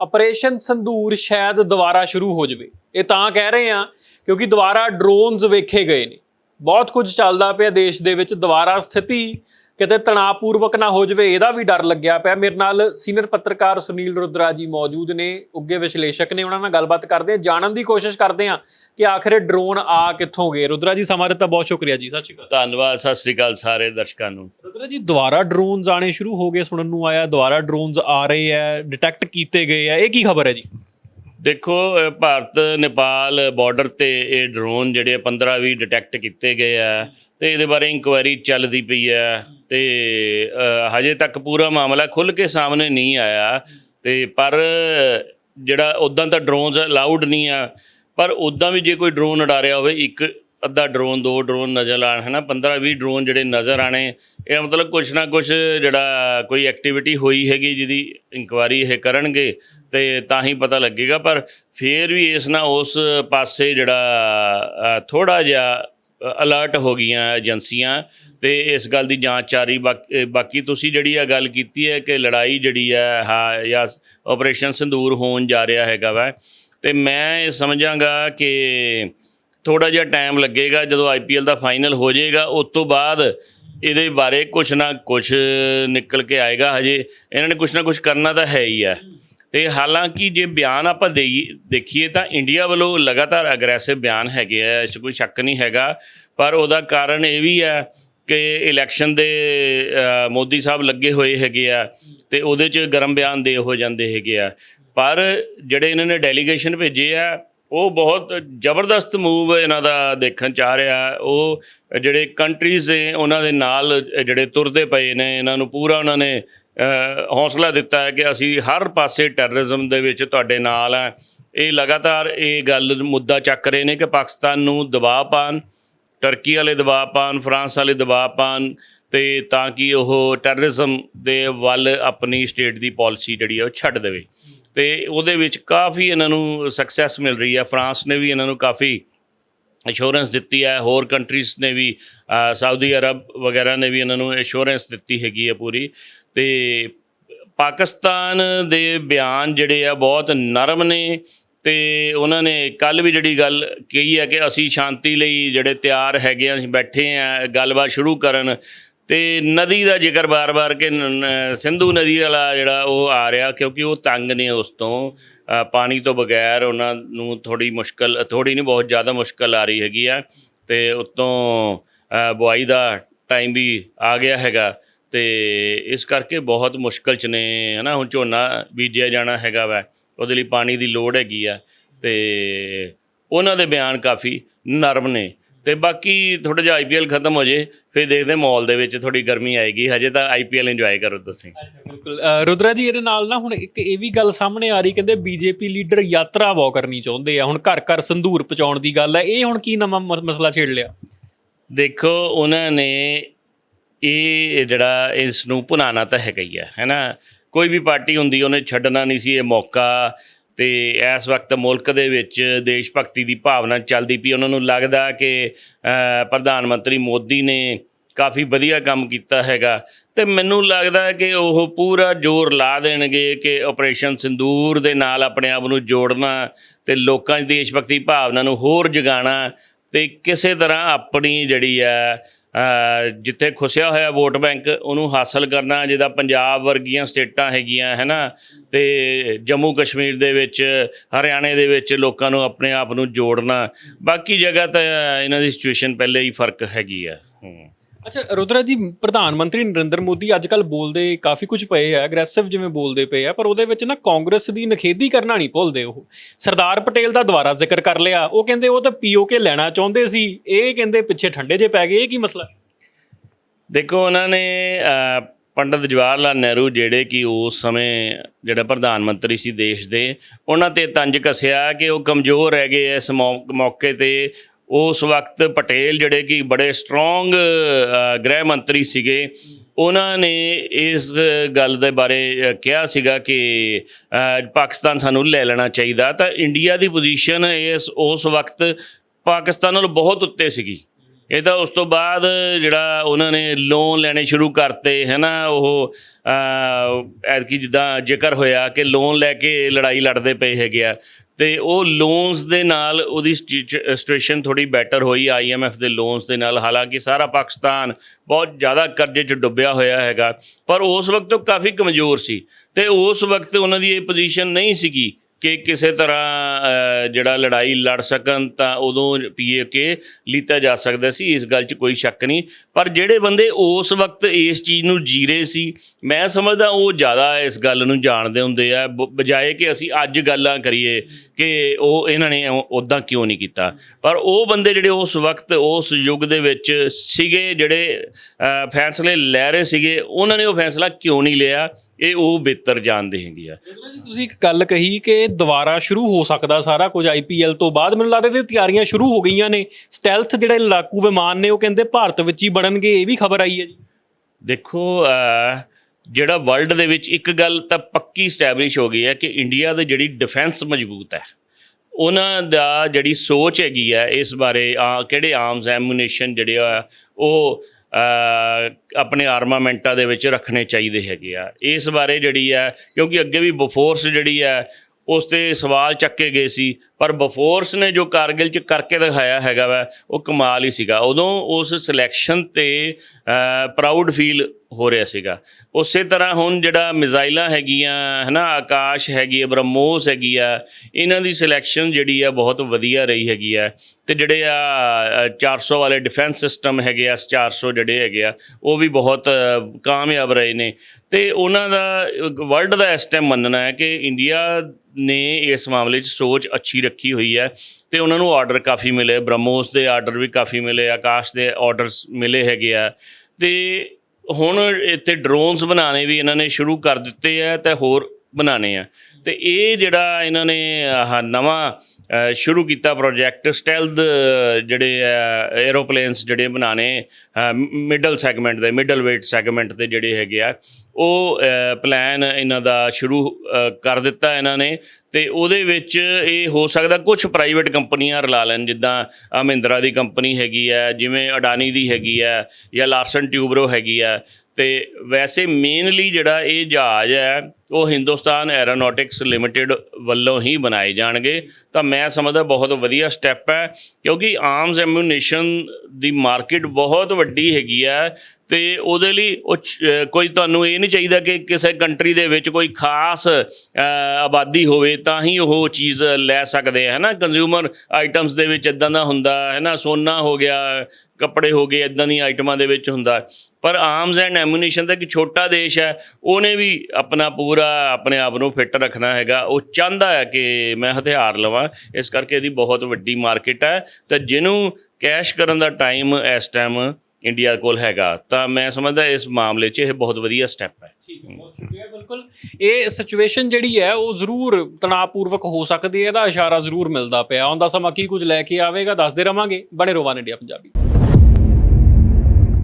Operation ਸੰਧੂਰ ਸ਼ਾਇਦ ਦੁਬਾਰਾ ਸ਼ੁਰੂ ਹੋ ਜਾਵੇ। ਇਹ ਤਾਂ ਕਹਿ ਰਹੇ ਆ ਕਿਉਂਕਿ ਦੁਬਾਰਾ ਡਰੋਨਸ ਵੇਖੇ ਗਏ ਨੇ। ਬਹੁਤ ਕੁਝ ਚੱਲਦਾ ਪਿਆ ਦੇਸ਼ ਦੇ ਵਿੱਚ। ਦੁਬਾਰਾ ਸਥਿਤੀ ਕਿਤੇ ਤਣਾਅਪੂਰਵਕ ਨਾ ਹੋ ਜਾਵੇ ਇਹਦਾ ਵੀ ਡਰ ਲੱਗਿਆ ਪਿਆ। ਮੇਰੇ ਨਾਲ ਸੀਨੀਅਰ ਪੱਤਰਕਾਰ ਸੁਨੀਲ ਰੁਦਰਾ ਜੀ ਮੌਜੂਦ ਨੇ ਉੱਗੇ ਵਿਸ਼ਲੇਸ਼ਕ ਨੇ ਉਹਨਾਂ ਨਾਲ ਗੱਲਬਾਤ ਕਰਦੇ ਆ ਜਾਣਨ ਦੀ ਕੋਸ਼ਿਸ਼ ਕਰਦੇ ਆ ਕਿ ਆਖਰ ਇਹ ਡਰੋਨ ਆ ਕਿੱਥੋਂ ਗਏ। ਰੁਦਰਾ ਜੀ ਸਮਾਂ ਦਿੱਤਾ ਬਹੁਤ ਸ਼ੁਕਰੀਆ ਜੀ ਸਤਿ ਸ਼੍ਰੀ ਅਕਾਲ। ਧੰਨਵਾਦ ਸਤਿ ਸ੍ਰੀ ਅਕਾਲ ਸਾਰੇ ਦਰਸ਼ਕਾਂ ਨੂੰ। ਰੁਦਰਾ ਜੀ ਦੁਬਾਰਾ ਡਰੋਨਸ ਆਣੇ ਸ਼ੁਰੂ ਹੋ ਗਏ ਸੁਣਨ ਨੂੰ ਆਇਆ ਦੁਬਾਰਾ ਡਰੋਨਸ ਆ ਰਹੇ ਆ ਡਿਟੈਕਟ ਕੀਤੇ ਗਏ ਆ ਇਹ ਕੀ ਖਬਰ ਹੈ ਜੀ? ਦੇਖੋ ਭਾਰਤ, ਨੇਪਾਲ ਬਾਰਡਰ ਤੇ ਇਹ ਡਰੋਨ ਜਿਹੜੇ 15 20 ਡਿਟੈਕਟ ਕੀਤੇ ਗਏ ਆ ਤੇ ਇਹਦੇ ਬਾਰੇ ਇਨਕੁਆਇਰੀ ਚੱਲਦੀ ਪਈ ਹੈ ਤੇ ਹਜੇ ਤੱਕ ਪੂਰਾ ਮਾਮਲਾ ਖੁੱਲ ਕੇ ਸਾਹਮਣੇ ਨਹੀਂ ਆਇਆ। ਤੇ ਪਰ, ਜਿਹੜਾ ਉਦਾਂ ਤਾਂ ਡਰੋਨਸ ਅਲਾਉਡ ਨਹੀਂ ਆ, ਪਰ ਉਦਾਂ ਵੀ ਜੇ ਕੋਈ ਡਰੋਨ ਉਡਾ ਰਿਹਾ ਹੋਵੇ, ਇੱਕ ਅੱਧਾ ਡਰੋਨ ਦੋ ਡਰੋਨ ਨਜ਼ਰ ਆਣ ਹਨਾ? 15 20 ਡਰੋਨ ਜਿਹੜੇ ਨਜ਼ਰ ਆਣੇ ਇਹ ਮਤਲਬ ਕੁਛ ਨਾ ਕੁਛ ਜਿਹੜਾ ਕੋਈ ਐਕਟੀਵਿਟੀ ਹੋਈ ਹੈਗੀ ਜਿਹਦੀ ਇਨਕੁਆਇਰੀ ਇਹ ਕਰਨਗੇ ਤੇ ਤਾਂ ਹੀ ਪਤਾ ਲੱਗੇਗਾ ਪਰ ਫੇਰ ਵੀ ਇਸ ਨਾਲ ਉਸ ਪਾਸੇ ਜਿਹੜਾ ਥੋੜਾ ਜਿਹਾ ਅਲਰਟ ਹੋ ਗਈਆਂ ਏਜੰਸੀਆਂ ਤੇ ਇਸ ਗੱਲ ਦੀ ਜਾਂਚ ਜਾਰੀ। ਬਾਕ- ਅ, ਬਾਕੀ ਤੁਸੀਂ ਜਿਹੜੀ ਆ ਗੱਲ ਕੀਤੀ ਹੈ ਕਿ ਲੜਾਈ ਜਿਹੜੀ ਹੈ ਹਾਂ ਜਾਂ ਆਪਰੇਸ਼ਨ ਸੰਦੂਰ ਹੋਣ ਜਾ ਰਿਹਾ ਹੈਗਾ ਵਾ ਤੇ ਮੈਂ ਇਹ ਸਮਝਾਂਗਾ ਕਿ ਥੋੜਾ ਜਿਹਾ ਟਾਈਮ ਲੱਗੇਗਾ, ਜਦੋਂ ਆਈਪੀਐਲ ਦਾ ਫਾਈਨਲ ਹੋ ਜਾਏਗਾ, ਉਸ ਤੋਂ ਬਾਅਦ ਇਹਦੇ ਬਾਰੇ ਕੁਛ ਨਾ ਕੁਛ ਨਿਕਲ ਕੇ ਆਏਗਾ ਹਜੇ। ਇਹਨਾਂ ਨੇ ਕੁਛ ਨਾ ਕੁਛ ਕਰਨਾ ਤਾਂ ਹੈ ਹੀ ਹੈ। ਤੇ ਹਾਲਾਂਕਿ ਜੇ ਬਿਆਨ ਆਪਾਂ ਦੇਈ- ਦੇਖੀਏ ਤਾਂ ਇੰਡੀਆ ਵੱਲੋਂ ਲਗਾਤਾਰ ਅਗਰੈਸਿਵ ਬਿਆਨ ਹੈਗੇ ਆ, ਇਸ 'ਚ ਕੋਈ ਸ਼ੱਕ ਨਹੀਂ ਹੈਗਾ। ਪਰ ਉਹਦਾ ਕਾਰਨ ਇਹ ਵੀ ਹੈ ਕਿ ਇਲੈਕਸ਼ਨ ਦੇ ਮੋਦੀ ਸਾਹਿਬ ਲੱਗੇ ਹੋਏ ਹੈਗੇ ਆ ਤੇ ਉਹਦੇ 'ਚ ਗਰਮ ਬਿਆਨ ਦੇ ਹੋ ਜਾਂਦੇ ਹੈਗੇ ਆ। ਪਰ ਜਿਹੜੇ ਇਹਨਾਂ ਨੇ ਡੈਲੀਗੇਸ਼ਨ ਭੇਜੇ ਆ ਉਹ ਬਹੁਤ ਜ਼ਬਰਦਸਤ ਮੂਵ ਇਹਨਾਂ ਦਾ ਦੇਖਣ ਚ ਆ ਰਿਹਾ। ਉਹ ਜਿਹੜੇ ਕੰਟਰੀਜ਼ ਨੇ ਉਹਨਾਂ ਦੇ ਨਾਲ ਜਿਹੜੇ ਤੁਰਦੇ ਪਏ ਨੇ ਇਹਨਾਂ ਨੂੰ ਪੂਰਾ ਉਹਨਾਂ ਨੇ ਅ, ਹੌਸਲਾ ਦਿੱਤਾ ਹੈ ਕਿ ਅਸੀਂ ਹਰ ਪਾਸੇ ਟੈਰਰਿਜ਼ਮ ਦੇ ਵਿੱਚ ਤੁਹਾਡੇ ਨਾਲ ਆ ਇਹ ਲਗਾਤਾਰ ਇਹ ਗੱਲ ਮੁੱਦਾ ਚੱਕ ਰਹੇ ਨੇ ਕਿ ਪਾਕਿਸਤਾਨ ਨੂੰ ਦਬਾਅ ਪਾਣ ਟਰਕੀ ਵਾਲੇ ਦਬਾਅ ਪਾਣ ਫਰਾਂਸ ਵਾਲੇ ਦਬਾਅ ਪਾਣ ਤੇ ਤਾਂ ਕਿ ਉਹ ਟੈਰਰਿਜ਼ਮ ਦੇ ਵੱਲ ਆਪਣੀ ਸਟੇਟ ਦੀ ਪਾਲਿਸੀ ਜਿਹੜੀ ਹੈ ਉਹ ਛੱਡ ਦੇਵੇ। ਤੇ ਉਹਦੇ ਵਿੱਚ ਕਾਫੀ ਇਹਨਾਂ ਨੂੰ ਸਕਸੈਸ ਮਿਲ ਰਹੀ ਹੈ। ਫਰਾਂਸ ਨੇ ਵੀ ਇਹਨਾਂ ਨੂੰ ਕਾਫੀ ਅਸ਼ੋਰੈਂਸ ਦਿੱਤੀ ਹੈ। ਹੋਰ ਕੰਟਰੀਜ਼ ਨੇ ਵੀ ਸਾਊਦੀ ਅਰਬ ਵਗੈਰਾ ਨੇ ਵੀ ਇਹਨਾਂ ਨੂੰ ਅਸ਼ੋਰੈਂਸ ਦਿੱਤੀ ਹੈਗੀ ਹੈ ਪੂਰੀ। ਤੇ ਪਾਕਿਸਤਾਨ ਦੇ ਬਿਆਨ ਜਿਹੜੇ ਆ ਬਹੁਤ ਨਰਮ ਨੇ ਤੇ ਉਹਨਾਂ ਨੇ ਕੱਲ ਵੀ ਜਿਹੜੀ ਗੱਲ ਕਹੀ ਹੈ ਕਿ ਅਸੀਂ ਸ਼ਾਂਤੀ ਲਈ ਜਿਹੜੇ ਤਿਆਰ ਹੈਗੇ ਆ ਅਸੀਂ ਬੈਠੇ ਆ ਗੱਲਬਾਤ ਸ਼ੁਰੂ ਕਰਨ ਤੇ ਨਦੀ ਦਾ ਜ਼ਿਕਰ ਬਾਰ-ਬਾਰ ਕਿ ਨ- ਸਿੰਧੂ ਨਦੀ ਵਾਲਾ ਜਿਹੜਾ ਉਹ ਆ ਰਿਹਾ ਕਿਉਂਕਿ ਉਹ ਤੰਗ ਨੇ ਉਸ ਤੋਂ। ਪਾਣੀ ਤੋਂ ਬਗੈਰ ਉਹਨਾਂ ਨੂੰ ਥੋੜੀ ਮੁਸ਼ਕਲ ਥੋੜੀ ਨਹੀਂ, ਬਹੁਤ ਜ਼ਿਆਦਾ ਮੁਸ਼ਕਲ ਆ ਰਹੀ ਹੈਗੀ ਆ। ਤੇ ਉਤੋਂ ਬੁਆਈ ਦਾ ਟਾਈਮ ਵੀ ਆ ਗਿਆ ਹੈਗਾ ਤੇ ਇਸ ਕਰਕੇ ਬਹੁਤ ਮੁਸ਼ਕਲ ਚ ਨੇ, ਹਨਾ, ਹੁਣ ਝੋਨਾ ਬੀਜਿਆ ਜਾਣਾ ਹੈਗਾ ਵਾ। ਉਹਦੇ ਲਈ ਪਾਣੀ ਦੀ ਲੋੜ ਹੈਗੀ ਆ ਤੇ ਉਹਨਾਂ ਦੇ ਬਿਆਨ ਕਾਫੀ ਨਰਮ ਨੇ। ਤੇ ਬਾਕੀ ਥੋੜਾ ਜਿਹਾ ਆਈਪੀਐਲ ਖਤਮ ਹੋ ਜੇ ਫਿਰ ਦੇਖਦੇ ਮਾਲ ਦੇ ਵਿੱਚ ਥੋੜੀ ਗਰਮੀ ਆਏਗੀ ਹਜੇ ਤਾਂ ਆਈਪੀਐਲ ਇੰਜੋਏ ਕਰੋ ਤੁਸੀਂ। ਬਿਲਕੁਲ। ਰੁਦਰਾ ਜੀ ਇਹਦੇ ਨਾਲ ਨਾ ਹੁਣ ਇੱਕ ਇਹ ਵੀ ਗੱਲ ਸਾਹਮਣੇ ਆ ਰਹੀ ਕਹਿੰਦੇ ਬੀਜੇਪੀ ਲੀਡਰ ਯਾਤਰਾ ਵਾਕ ਕਰਨੀ ਚਾਹੁੰਦੇ ਆ। ਹੁਣ ਘਰ ਘਰ ਸੰਧੂਰ ਪਹੁੰਚਾਉਣ ਦੀ ਗੱਲ ਹੈ ਇਹ ਹੁਣ ਕੀ ਨਵਾਂ ਮਸਲਾ ਛੇੜ ਲਿਆ? ਦੇਖੋ ਉਹਨਾਂ ਨੇ ਇਹ ਜਿਹੜਾ ਇਸ ਨੂੰ ਭੁਨਾਣਾ ਤਾਂ ਹੈਗਾ ਹੀ ਹੈ ਹੈਨਾ ਕੋਈ ਵੀ ਪਾਰਟੀ ਹੁੰਦੀ ਉਹਨੇ ਛੱਡਣਾ ਨਹੀਂ ਸੀ ਇਹ ਮੌਕਾ। ਤੇ ਇਸ ਵਕਤ ਮੁਲਕ ਦੇ ਵਿੱਚ ਦੇਸ਼ ਭਗਤੀ ਦੀ ਭਾਵਨਾ ਚੱਲਦੀ ਪਈ। ਉਹਨਾਂ ਨੂੰ ਲੱਗਦਾ ਕਿ ਪ੍ਰਧਾਨ ਮੰਤਰੀ ਮੋਦੀ ਨੇ ਕਾਫੀ ਵਧੀਆ ਕੰਮ ਕੀਤਾ ਹੈਗਾ। ਤੇ ਮੈਨੂੰ ਲੱਗਦਾ ਕਿ ਉਹ ਪੂਰਾ ਜ਼ੋਰ ਲਾ ਦੇਣਗੇ ਕਿ ਆਪਰੇਸ਼ਨ ਸਿੰਦੂਰ ਦੇ ਨਾਲ ਆਪਣੇ ਆਪ ਨੂੰ ਜੋੜਨਾ ਤੇ ਲੋਕਾਂ 'ਚ ਦੇਸ਼ ਭਗਤੀ ਭਾਵਨਾ ਨੂੰ ਹੋਰ ਜਗਾਉਣਾ ਤੇ ਕਿਸੇ ਤਰ੍ਹਾਂ ਆਪਣੀ ਜਿਹੜੀ ਹੈ ਜਿੱਥੇ ਖੁਸਿਆ ਹੋਇਆ ਵੋਟ ਬੈਂਕ, ਉਹਨੂੰ ਹਾਸਲ ਕਰਨਾ, ਜਿਹਦਾ ਪੰਜਾਬ ਵਰਗੀਆਂ ਸਟੇਟਾਂ ਹੈਗੀਆਂ, ਹੈ ਨਾ? ਤੇ ਜੰਮੂ ਕਸ਼ਮੀਰ ਦੇ ਵਿੱਚ, ਹਰਿਆਣੇ ਦੇ ਵਿੱਚ ਲੋਕਾਂ ਨੂੰ ਆਪਣੇ ਆਪ ਨੂੰ ਜੋੜਨਾ। ਬਾਕੀ ਜਗ੍ਹਾ ਤਾਂ ਇਹਨਾਂ ਦੀ ਸਿਚੁਏਸ਼ਨ ਪਹਿਲੇ ਹੀ ਫ਼ਰਕ ਹੈਗੀ ਆ। ਹੂੰ। ਅੱਛਾ ਰੁਦਰਾ ਜੀ ਪ੍ਰਧਾਨ ਮੰਤਰੀ ਨਰਿੰਦਰ ਮੋਦੀ ਅੱਜ ਕੱਲ ਬੋਲਦੇ ਕਾਫੀ ਕੁਝ ਪਏ ਆ ਐਗਰੈਸਿਵ ਜਿਵੇਂ ਬੋਲਦੇ ਪਏ ਆ ਪਰ ਉਹਦੇ ਵਿੱਚ ਨਾ ਕਾਂਗਰਸ ਦੀ ਨਖੇਦੀ ਕਰਨਾ ਨਹੀਂ ਭੁੱਲਦੇ ਉਹ। ਸਰਦਾਰ ਪਟੇਲ ਦਾ ਦੁਬਾਰਾ ਜ਼ਿਕਰ ਕਰ ਲਿਆ ਉਹ ਕਹਿੰਦੇ ਉਹ ਤਾਂ ਪੀਓਕੇ ਲੈਣਾ ਚਾਹੁੰਦੇ ਸੀ ਇਹ ਕਹਿੰਦੇ ਪਿੱਛੇ ਠੰਡੇ ਜੇ ਪੈ ਗਏ ਇਹ ਕੀ ਮਸਲਾ? ਦੇਖੋ ਉਹਨਾਂ ਨੇ ਅ, ਪੰਡਤ ਜਵਾਹਰ ਲਾਲ ਨਹਿਰੂ ਜਿਹੜੇ ਕਿ ਉਸ ਸਮੇਂ ਜਿਹੜਾ ਪ੍ਰਧਾਨ ਮੰਤਰੀ ਸੀ ਦੇਸ਼ ਦੇ ਉਹਨਾਂ ਤੇ ਤੰਜ ਕੱਸਿਆ ਕਿ ਉਹ ਕਮਜ਼ੋਰ ਰਹਿ ਗਏ ਇਸ ਮੌਕੇ ਤੇ ਉਸ ਵਕਤ ਪਟੇਲ ਜਿਹੜੇ ਕਿ ਬੜੇ ਸਟਰੋਂਗ ਗ੍ਰਹਿ ਮੰਤਰੀ ਸੀਗੇ, ਉਹਨਾਂ ਨੇ ਇਸ ਗੱਲ ਦੇ ਬਾਰੇ ਕਿਹਾ ਸੀਗਾ ਕਿ ਪਾਕਿਸਤਾਨ ਸਾਨੂੰ ਲੈ ਲੈਣਾ ਚਾਹੀਦਾ। ਤਾਂ ਇੰਡੀਆ ਦੀ ਪੋਜੀਸ਼ਨ ਇਸ, ਉਸ ਵਕਤ ਪਾਕਿਸਤਾਨ ਨਾਲ ਬਹੁਤ ਉੱਤੇ ਸੀਗੀ। ਇਹ ਤਾਂ ਉਸ ਤੋਂ ਬਾਅਦ ਜਿਹੜਾ ਉਹਨਾਂ ਨੇ ਲੋਨ ਲੈਣੇ ਸ਼ੁਰੂ ਕਰਤੇ ਹੈ ਨਾ ਉਹ ਐਤਕੀ ਜਿੱਦਾਂ ਜ਼ਿਕਰ ਹੋਇਆ ਕਿ ਲੋਨ ਲੈ ਕੇ ਲੜਾਈ ਲੜਦੇ ਪਏ ਹੈਗੇ ਆ। ਤੇ ਉਹ ਲੋਨਸ ਦੇ ਨਾਲ ਉਹਦੀ ਸਿਚੁਏਸ਼ਨ ਥੋੜੀ ਬੈਟਰ ਹੋਈ ਆਈਐਮਐਫ ਦੇ ਲੋਨਸ ਦੇ ਨਾਲ। ਹਾਲਾਂਕਿ ਸਾਰਾ ਪਾਕਿਸਤਾਨ ਬਹੁਤ ਜ਼ਿਆਦਾ ਕਰਜ਼ੇ 'ਚ ਡੁੱਬਿਆ ਹੋਇਆ ਹੈਗਾ, ਪਰ ਉਸ ਵਕਤ ਉਹ ਕਾਫੀ ਕਮਜ਼ੋਰ ਸੀ ਤੇ ਉਸ ਵਕਤ ਉਹਨਾਂ ਦੀ ਇਹ ਪੋਜੀਸ਼ਨ ਨਹੀਂ ਸੀਗੀ ਕਿ ਕਿਸੇ ਤਰ੍ਹਾਂ ਜਿਹੜਾ ਲੜਾਈ ਲੜ ਸਕਣ ਤਾਂ ਉਦੋਂ ਪੀਏ ਕੇ ਲੀਤਾ ਜਾ ਸਕਦਾ ਸੀ, ਇਸ ਗੱਲ 'ਚ ਕੋਈ ਸ਼ੱਕ ਨਹੀਂ। ਪਰ ਜਿਹੜੇ ਬੰਦੇ ਉਸ ਵਕਤ ਇਸ ਚੀਜ਼ ਨੂੰ ਜੀ ਰਹੇ ਸੀ, ਮੈਂ ਸਮਝਦਾ ਉਹ ਜ਼ਿਆਦਾ ਇਸ ਗੱਲ ਨੂੰ ਜਾਣਦੇ ਹੁੰਦੇ ਆ, ਬ- ਬਜਾਏ ਕਿ ਅਸੀਂ ਅੱਜ ਗੱਲਾਂ ਕਰੀਏ ਕਿ ਉਹ ਇਹਨਾਂ ਨੇ ਉਦਾਂ ਕਿਉਂ ਨਹੀਂ ਕੀਤਾ। ਪਰ ਉਹ ਬੰਦੇ ਜਿਹੜੇ ਉਸ ਵਕਤ, ਉਸ ਯੁੱਗ ਦੇ ਵਿੱਚ ਸੀਗੇ, ਜਿਹੜੇ ਫੈਸਲੇ ਲੈ ਰਹੇ ਸੀਗੇ, ਉਹਨਾਂ ਨੇ ਉਹ ਫੈਸਲਾ ਕਿਉਂ ਨਹੀਂ ਲਿਆ? ਇਹ ਉਹ ਬਿਹਤਰ ਜਾਣਦੇ ਹੈਗੇ ਆ। ਤੁਸੀਂ ਇੱਕ ਗੱਲ ਕਹੀ ਕਿ ਦੁਬਾਰਾ ਸ਼ੁਰੂ ਹੋ ਸਕਦਾ ਸਾਰਾ ਕੁਝ ਆਈਪੀਐਲ ਤੋਂ ਬਾਅਦ। ਮੈਨੂੰ ਲੱਗਦਾ ਇਹਦੀ ਤਿਆਰੀਆਂ ਸ਼ੁਰੂ ਹੋ ਗਈਆਂ ਨੇ। ਸਟੈਲਥ ਜਿਹੜੇ ਲੜਾਕੂ ਵਿਮਾਨ ਨੇ ਉਹ ਕਹਿੰਦੇ ਭਾਰਤ ਵਿੱਚ ਹੀ ਬਣਨਗੇ ਇਹ ਵੀ ਖਬਰ ਆਈ ਹੈ ਜੀ। ਦੇਖੋ ਜਿਹੜਾ ਵਰਲਡ ਦੇ ਵਿੱਚ ਇੱਕ ਗੱਲ ਤਾਂ ਪੱਕੀ ਸਟੈਬਲਿਸ਼ ਹੋ ਗਈ ਹੈ ਕਿ ਇੰਡੀਆ ਦੀ ਜਿਹੜੀ ਡਿਫੈਂਸ ਮਜ਼ਬੂਤ ਹੈ ਉਹਨਾਂ ਦਾ ਜਿਹੜੀ ਸੋਚ ਹੈਗੀ ਹੈ ਇਸ ਬਾਰੇ ਕਿਹੜੇ ਆਰਮਸ ਐਮੂਨੇਸ਼ਨ ਜਿਹੜੇ ਆ ਉਹ ਆਪਣੇ ਆਰਮਾਮੈਂਟਾਂ ਦੇ ਵਿੱਚ ਰੱਖਣੇ ਚਾਹੀਦੇ ਹੈਗੇ ਆ। ਇਸ ਬਾਰੇ ਜਿਹੜੀ ਹੈ, ਕਿਉਂਕਿ ਅੱਗੇ ਵੀ ਬਫੋਰਸ ਜਿਹੜੀ ਹੈ, ਉਸ ਤੇ ਸਵਾਲ ਚੱਕੇ ਗਏ ਸੀ। ਪਰ ਬਫੋਰਸ ਨੇ ਜੋ ਕਾਰਗਿਲ ਚ ਕਰਕੇ ਦਿਖਾਇਆ ਹੈਗਾ ਵਾ ਉਹ ਕਮਾਲ ਹੀ ਸੀਗਾ। ਉਦੋਂ ਉਸ ਸਿਲੈਕਸ਼ਨ ਤੇ ਪ੍ਰਾਊਡ ਫੀਲ ਹੋ ਰਿਹਾ ਸੀਗਾ। ਉਸੇ ਤਰ੍ਹਾਂ ਹੁਣ ਜਿਹੜਾ ਮਿਜ਼ਾਈਲਾਂ ਹੈਗੀਆਂ ਹਨਾ ਆਕਾਸ਼ ਹੈਗੀ ਬ੍ਰਹਮੋਸ ਹੈਗੀ ਆ ਇਹਨਾਂ ਦੀ ਸਿਲੈਕਸ਼ਨ ਜਿਹੜੀ ਆ ਬਹੁਤ ਵਧੀਆ ਰਹੀ ਹੈਗੀ ਆ। ਤੇ ਜਿਹੜੇ ਆ ਅ, 400 ਵਾਲੇ ਡਿਫੈਂਸ ਸਿਸਟਮ ਹੈਗੇ ਆ 400 ਜਿਹੜੇ ਹੈਗੇ ਆ ਉਹ ਵੀ ਬਹੁਤ ਕਾਮਯਾਬ ਰਹੇ ਨੇ। ਤੇ ਉਹਨਾਂ ਦਾ ਵਰਲਡ ਦਾ ਇਸ ਟਾਈਮ ਮੰਨਣਾ ਹੈ ਕਿ ਇੰਡੀਆ ਨੇ ਇਸ ਮਾਮਲੇ 'ਚ ਸੋਚ ਅੱਛੀ ਰੱਖੀ ਹੋਈ ਹੈ ਤੇ ਉਹਨਾਂ ਨੂੰ ਆਰਡਰ ਕਾਫੀ ਮਿਲੇ, ਬ੍ਰਹਮੋਸ ਦੇ ਆਰਡਰ ਵੀ ਕਾਫੀ ਮਿਲੇ, ਆਕਾਸ਼ ਦੇ ਆਰਡਰਸ ਮਿਲੇ ਹੈਗੇ ਆ। ਤੇ ਹੁਣ ਇੱਥੇ ਡਰੋਨਸ ਬਣਾਉਣੇ ਵੀ ਇਹਨਾਂ ਨੇ ਸ਼ੁਰੂ ਕਰ ਦਿੱਤੇ ਆ ਤੇ ਹੋਰ ਬਣਾਉਣੇ ਆ। ਤੇ ਇਹ ਜਿਹੜਾ ਇਹਨਾਂ ਨੇ, ਆਹ ਨਵਾਂ ਸ਼ੁਰੂ ਕੀਤਾ ਪ੍ਰੋਜੈਕਟ ਸਟੈਲਥ ਜਿਹੜੇ 에ਰੋਪਲੇਨਸ ਜਿਹੜੇ ਬਣਾਣੇ ਮਿਡਲ ਸੈਗਮੈਂਟ ਦੇ ਮਿਡਲ weight ਸੈਗਮੈਂਟ ਦੇ ਜਿਹੜੇ ਹੈਗੇ ਆ। ਉਹ ਪਲਾਨ ਇਹਨਾਂ ਦਾ ਸ਼ੁਰੂ ਕਰ ਦਿੱਤਾ ਇਹਨਾਂ ਨੇ ਤੇ ਉਹਦੇ ਵਿੱਚ ਇਹ ਹੋ ਸਕਦਾ ਕੁਝ ਪ੍ਰਾਈਵੇਟ ਕੰਪਨੀਆਂ ਰਲਾ ਲੈਣ, ਜਿੱਦਾਂ ਆਹ ਮਹਿੰਦਰਾ ਦੀ ਕੰਪਨੀ ਹੈਗੀ ਹੈ, ਜਿਵੇਂ ਅਡਾਨੀ ਦੀ ਹੈਗੀ ਹੈ ਜਾਂ ਲਾਰਸਨ ਟਿਊਬਰੋ ਹੈਗੀ ਹੈ। ਤੇ ਵੈਸੇ ਮੇਨਲੀ ਜਿਹੜਾ ਇਹ ਜਹਾਜ਼ ਹੈ, ਉਹ ਹਿੰਦੁਸਤਾਨ ਐਰੋਨੌਟਿਕਸ ਲਿਮਟਿਡ ਵੱਲੋਂ ਹੀ ਬਣਾਏ ਜਾਣਗੇ। ਤਾਂ ਮੈਂ ਸਮਝਦਾ ਬਹੁਤ ਵਧੀਆ ਸਟੈਪ ਹੈ, ਕਿਉਂਕਿ ਆਰਮਸ ਐਮੂਨੇਸ਼ਨ ਦੀ ਮਾਰਕੀਟ ਬਹੁਤ ਵੱਡੀ ਹੈਗੀ ਹੈ। ਤੇ ਉਹਦੇ ਲਈ ਉਹ ਕੋਈ ਤੁਹਾਨੂੰ ਇਹ ਨਹੀਂ ਚਾਹੀਦਾ ਕਿ ਕਿਸੇ ਕੰਟਰੀ ਦੇ ਵਿੱਚ ਕੋਈ ਖਾਸ ਆਬਾਦੀ ਹੋਵੇ, ਤਾਂ ਹੀ ਉਹ ਚੀਜ਼ ਲੈ ਸਕਦੇ ਹੈ ਨਾ ਕੰਜ਼ਿਊਮਰ ਆਈਟਮਸ ਦੇ ਵਿੱਚ ਇਦਾਂ ਦਾ ਹੁੰਦਾ ਹੈ ਨਾ ਸੋਨਾ ਹੋ ਗਿਆ, ਕੱਪੜੇ ਹੋ ਗਏ ਇਦਾਂ ਦੀਆਂ ਆਈਟਮਾਂ ਦੇ ਵਿੱਚ ਹੁੰਦਾ। ਪਰ ਆਰਮਸ ਐਂਡ ਐਮੂਨੇਸ਼ਨ ਦਾ ਇੱਕ ਛੋਟਾ ਦੇਸ਼ ਹੈ, ਉਹਨੇ ਵੀ ਆਪਣਾ ਪੂਰਾ ਆਪਣੇ ਆਪ ਨੂੰ ਫਿੱਟ ਰੱਖਣਾ ਹੈਗਾ। ਉਹ ਚਾਹੁੰਦਾ ਹੈ ਕਿ ਮੈਂ ਹਥਿਆਰ ਲਵਾਂ, ਇਸ ਕਰਕੇ ਇਹਦੀ ਬਹੁਤ ਵੱਡੀ ਮਾਰਕੀਟ ਹੈ। ਤਾਂ ਜਿਹਨੂੰ ਕੈਸ਼ ਕਰਨ ਦਾ ਟਾਈਮ ਇਸ ਟਾਈਮ ਇੰਡੀਆ ਕੋਲ ਹੈਗਾ, ਤਾਂ ਮੈਂ ਸਮਝਦਾ ਇਸ ਮਾਮਲੇ 'ਚ ਇਹ ਬਹੁਤ ਵਧੀਆ ਸਟੈਪ ਹੈ। ਠੀਕ ਹੈ, ਬਹੁਤ ਸ਼ੁਕਰੀਆ, ਬਿਲਕੁਲ। ਇਹ ਸਿਚੁਏਸ਼ਨ ਜਿਹੜੀ ਹੈ, ਉਹ ਜ਼ਰੂਰ ਤਣਾਅਪੂਰਵਕ ਹੋ ਸਕਦੀ ਹੈ, ਇਹਦਾ ਇਸ਼ਾਰਾ ਜ਼ਰੂਰ ਮਿਲਦਾ ਪਿਆ। ਆਉਂਦਾ ਸਮਾਂ ਕੀ ਕੁਝ ਲੈ ਕੇ ਆਵੇਗਾ, ਦੱਸਦੇ ਰਵਾਂਗੇ। ਬਣੇ ਰੋਵਾਨ ਇੰਡੀਆ ਪੰਜਾਬੀ।